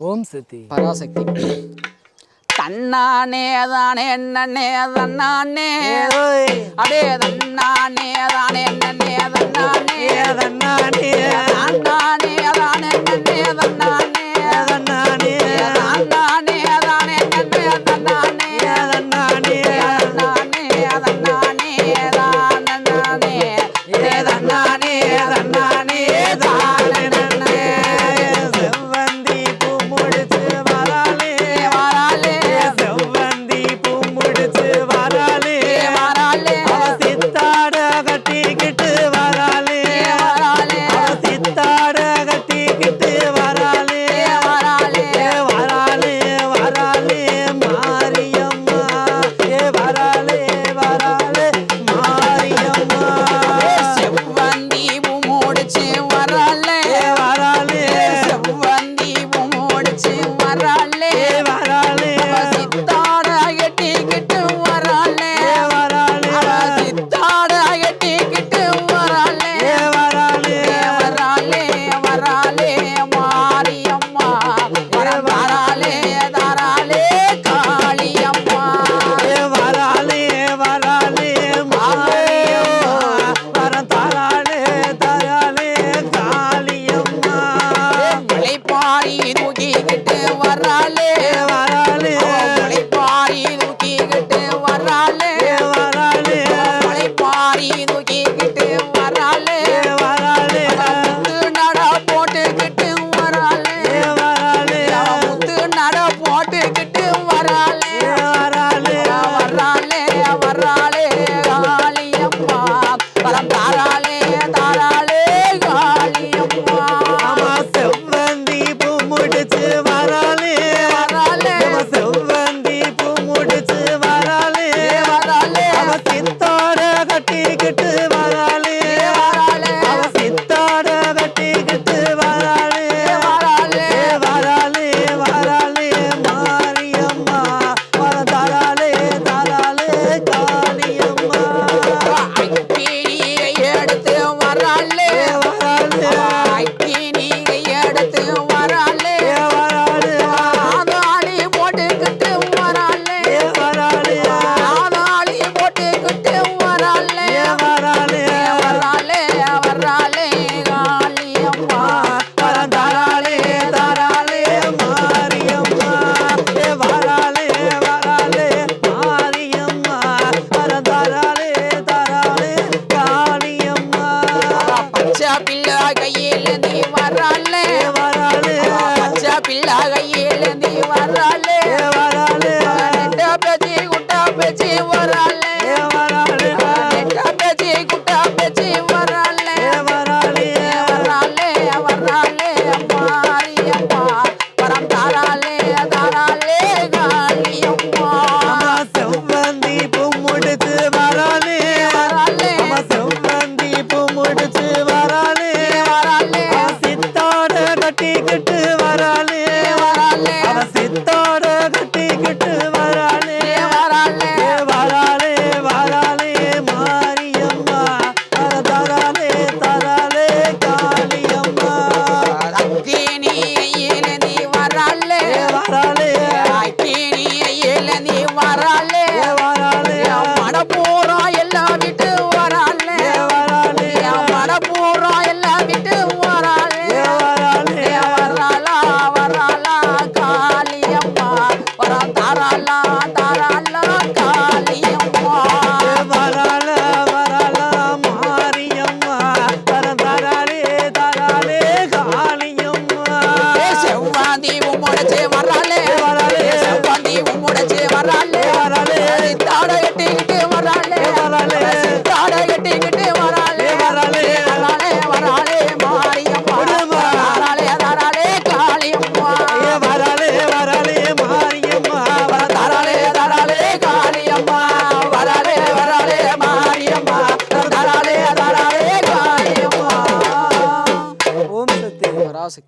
ஓம் சக்தி பராசக்தி. தன்னானே தானே என்னன்னே தன்னானே அடே தன்னானே தானே என்ன பாரி தூக்கிக்கிட்டு வர்றாளே. வராளே மலை பாரி தூக்கிக்கிட்டு வர்றாளே. வராளே மலை பாரி வரால